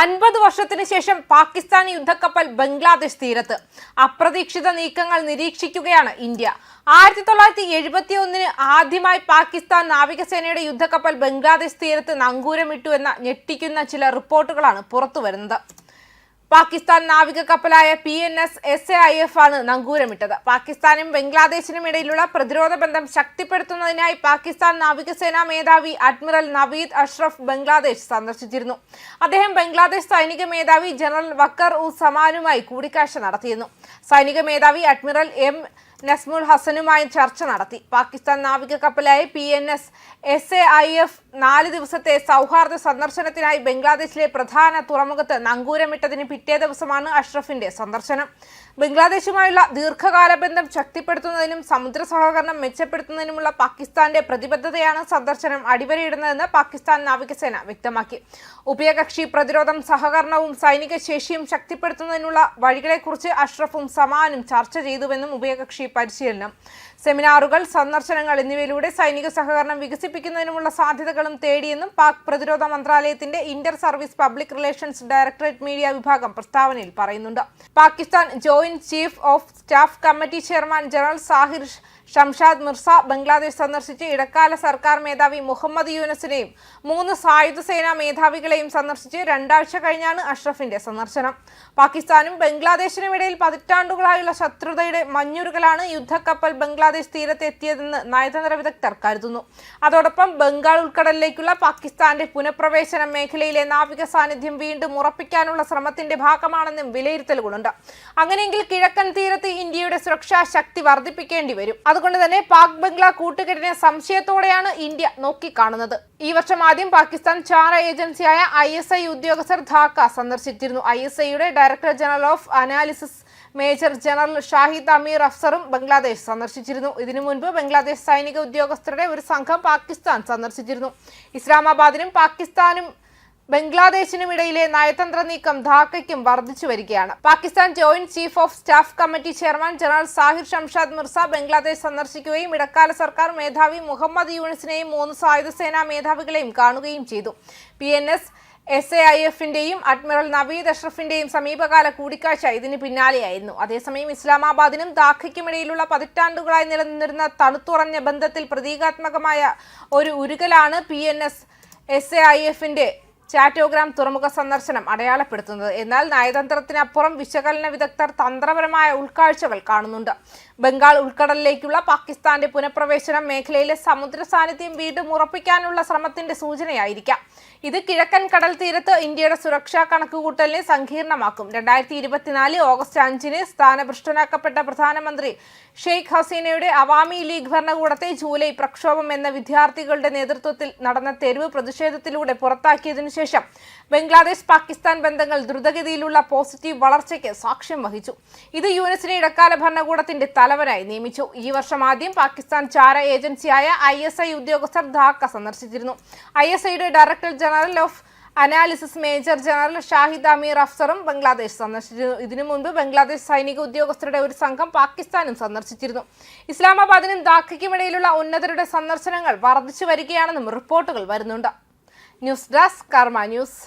അൻപത് വർഷത്തിന് ശേഷം പാകിസ്ഥാൻ യുദ്ധക്കപ്പൽ ബംഗ്ലാദേശ് തീരത്ത്. അപ്രതീക്ഷിത നീക്കങ്ങൾ നിരീക്ഷിക്കുകയാണ് ഇന്ത്യ. ആയിരത്തി തൊള്ളായിരത്തി എഴുപത്തി ഒന്നിന് ആദ്യമായി പാകിസ്ഥാൻ നാവികസേനയുടെ യുദ്ധക്കപ്പൽ ബംഗ്ലാദേശ് തീരത്ത് നങ്കൂരമിട്ടു എന്ന ഞെട്ടിക്കുന്ന ചില റിപ്പോർട്ടുകളാണ് പുറത്തുവരുന്നത്. പാകിസ്ഥാൻ നാവിക കപ്പലായ P N S S A I F ആണ് നങ്കൂരമിട്ടത്. പാകിസ്ഥാനും ബംഗ്ലാദേശിനും ഇടയിലുള്ള പ്രതിരോധ ബന്ധം ശക്തിപ്പെടുത്തുന്നതിനായി പാകിസ്ഥാൻ നാവികസേനാ മേധാവി അഡ്മിറൽ നവീദ് അഷ്റഫ് ബംഗ്ലാദേശ് സന്ദർശിച്ചിരുന്നു. അദ്ദേഹം ബംഗ്ലാദേശ് സൈനിക മേധാവി ജനറൽ വക്കർ ഉ സമാനുമായി കൂടിക്കാഴ്ച നടത്തിയിരുന്നു. സൈനിക മേധാവി അഡ്മിറൽ എം നസ്മുൽ ഹസനുമായി ചർച്ച നടത്തി. പാകിസ്ഥാൻ നാവിക കപ്പലായ P N S S A I F നാല് ദിവസത്തെ സൗഹാർദ്ദ സന്ദർശനത്തിനായി ബംഗ്ലാദേശിലെ പ്രധാന തുറമുഖത്ത് നങ്കൂരമിട്ടതിന് പിറ്റേ ദിവസമാണ് അഷ്റഫിന്റെ സന്ദർശനം. ബംഗ്ലാദേശുമായുള്ള ദീർഘകാല ബന്ധം ശക്തിപ്പെടുത്തുന്നതിനും സമുദ്ര സഹകരണം മെച്ചപ്പെടുത്തുന്നതിനുമുള്ള പാകിസ്ഥാന്റെ പ്രതിബദ്ധതയാണ് സന്ദർശനം അടിവരയിടുന്നതെന്ന് പാകിസ്ഥാൻ നാവികസേന വ്യക്തമാക്കി. ഉഭയകക്ഷി പ്രതിരോധം സഹകരണവും സൈനിക ശേഷിയും ശക്തിപ്പെടുത്തുന്നതിനുള്ള വഴികളെക്കുറിച്ച് അഷ്റഫും സമാനും ചർച്ച ചെയ്തുവെന്നും ഉഭയകക്ഷി പരിശീലനം. സെമിനാറുകൾ സന്ദർശനങ്ങൾ എന്നിവയിലൂടെ സൈനിക സഹകരണം വികസിപ്പിക്കുന്നതിനുമുള്ള സാധ്യതകളും തേടിയെന്നും പാക് പ്രതിരോധ മന്ത്രാലയത്തിന്റെ inter service public relations directorate media വിഭാഗം പ്രസ്താവനയിൽ പറയുന്നുണ്ട്. Pakistan joint chief of staff committee chairman general Sahir Shamshad Mirza Bangladesh സന്ദർശിച്ച് ഇടക്കാല സർക്കാർ മേധാവി മുഹമ്മദ് യൂനസിനെയും മൂന്ന് സായുധ സേനാ മേധാവികളെയും സന്ദർശിച്ച് രണ്ടാഴ്ച കഴിഞ്ഞാണ് അഷ്റഫിന്റെ സന്ദർശനം. പാകിസ്ഥാനും ബംഗ്ലാദേശിനും ഇടയിൽ പതിറ്റാണ്ടുകളായുള്ള ശത്രുതയുടെ മഞ്ഞുരുകലാണ് യുദ്ധക്കപ്പൽ ബംഗ്ലാദേശ് തീരത്തെത്തിയതെന്ന് നയതന്ത്ര വിദഗ്ധർ കരുതുന്നു. അതോടൊപ്പം ബംഗാൾ ഉൾക്കടലിലേക്കുള്ള പാകിസ്ഥാന്റെ പുനഃപ്രവേശന മേഖലയിലെ നാവിക സാന്നിധ്യം വീണ്ടും ഉറപ്പിക്കാനുള്ള ശ്രമത്തിന്റെ ഭാഗമാണെന്നും വിലയിരുത്തലുകളുണ്ട്. അങ്ങനെയെങ്കിൽ കിഴക്കൻ തീരത്ത് ഇന്ത്യയുടെ സുരക്ഷാ ശക്തി വർദ്ധിപ്പിക്കേണ്ടി വരും. അതുകൊണ്ട് തന്നെ പാക് ബംഗ്ലാ കൂട്ടുകെട്ടിനെ സംശയത്തോടെയാണ് ഇന്ത്യ നോക്കിക്കാണുന്നത്. ഈ വർഷം ആദ്യം പാകിസ്ഥാൻ ചാര ഏജൻസിയായ ഐ എസ് ഐ ഉദ്യോഗസ്ഥർ ധാക്ക സന്ദർശിച്ചിരുന്നു. ഐ എസ് ഐയുടെ director general of analysis major general Shahid Amir അഫ്സറും Bangladesh സന്ദർശിച്ചിരുന്നു. ഇതിനു മുൻപ് ബംഗ്ലാദേശ് സൈനിക ഉദ്യോഗസ്ഥരുടെ ഒരു സംഘം പാകിസ്ഥാൻ സന്ദർശിച്ചിരുന്നു. ഇസ്ലാമാബാദിനും പാകിസ്ഥാനും ബംഗ്ലാദേശിനും ഇടയിലെ നയതന്ത്ര നീക്കം ധാക്കയ്ക്കും വർദ്ധിച്ചു വരികയാണ്. Pakistan joint chief of staff committee chairman general Sahir Shamshad Mirza Bangladesh സന്ദർശിക്കുകയും ഇടക്കാല സർക്കാർ മേധാവി മുഹമ്മദ് യൂണിസിനെയും മൂന്ന് സായുധ സേനാ മേധാവികളെയും കാണുകയും ചെയ്തു. പി എസ് എ ഐ എഫിന്റെയും അഡ്മിറൽ നവീദ് അഷ്റഫിന്റെയും സമീപകാല കൂടിക്കാഴ്ച ഇതിന് പിന്നാലെയായിരുന്നു. അതേസമയം ഇസ്ലാമാബാദിനും ദാഖയ്ക്കുമിടയിലുള്ള പതിറ്റാണ്ടുകളായി നിലനിന്നിരുന്ന തണുത്തുറഞ്ഞ ബന്ധത്തിൽ പ്രതീകാത്മകമായ ഒരു ഉരുകലാണ് P N S S A I എഫിന്റെ ചാറ്റോഗ്രാം തുറമുഖ സന്ദർശനം അടയാളപ്പെടുത്തുന്നത്. എന്നാൽ നയതന്ത്രത്തിനപ്പുറം വിശകലന വിദഗ്ധർ തന്ത്രപരമായ ഉൾക്കാഴ്ചകൾ കാണുന്നുണ്ട്. ബംഗാൾ ഉൾക്കടലിലേക്കുള്ള പാകിസ്ഥാന്റെ പുനഃപ്രവേശനം മേഖലയിലെ സമുദ്ര സാന്നിധ്യം വീണ്ടും ഉറപ്പിക്കാനുള്ള ശ്രമത്തിന്റെ സൂചനയായിരിക്കാം. ഇത് കിഴക്കൻ കടൽ തീരത്ത് ഇന്ത്യയുടെ സുരക്ഷാ കണക്കുകൂട്ടലിനെ സങ്കീർണമാക്കും. രണ്ടായിരത്തി ഇരുപത്തിനാല് ഓഗസ്റ്റ് അഞ്ചിന് സ്ഥാനഭ്രഷ്ടനാക്കപ്പെട്ട പ്രധാനമന്ത്രി ഷെയ്ഖ് ഹസീനയുടെ അവാമി ലീഗ് ഭരണകൂടത്തെ ജൂലൈ പ്രക്ഷോഭം എന്ന വിദ്യാർത്ഥികളുടെ നേതൃത്വത്തിൽ നടന്ന തെരുവ് പ്രതിഷേധത്തിലൂടെ പുറത്താക്കിയതിനു ശേഷം ബംഗ്ലാദേശ് പാകിസ്ഥാൻ ബന്ധങ്ങൾ ദ്രുതഗതിയിലുള്ള പോസിറ്റീവ് വളർച്ചയ്ക്ക് സാക്ഷ്യം വഹിച്ചു. ഇത് യുഎസിനെ ഇടക്കാല ഭരണകൂടത്തിന്റെ തലവനായി നിയമിച്ചു. ഈ വർഷം ആദ്യം പാകിസ്ഥാൻ ചാര ഏജൻസിയായ ഐ എസ് ഐ ഉദ്യോഗസ്ഥർ ധാക്ക സന്ദർശിച്ചിരുന്നു. ഐ എസ് ഐയുടെ director general of analysis major general Shahid Amir അഫ്സറും Bangladesh സന്ദർശിച്ചിരുന്നു. ഇതിനു മുൻപ് ബംഗ്ലാദേശ് സൈനിക ഉദ്യോഗസ്ഥരുടെ ഒരു സംഘം പാകിസ്ഥാനും സന്ദർശിച്ചിരുന്നു. ഇസ്ലാമാബാദിനും ധാക്കയ്ക്കും ഇടയിലുള്ള ഉന്നതരുടെ സന്ദർശനങ്ങൾ വർദ്ധിച്ചു വരികയാണെന്നും റിപ്പോർട്ടുകൾ വരുന്നുണ്ട്. ന്യൂസ് ഡെസ്ക് കർമ്മ ന്യൂസ്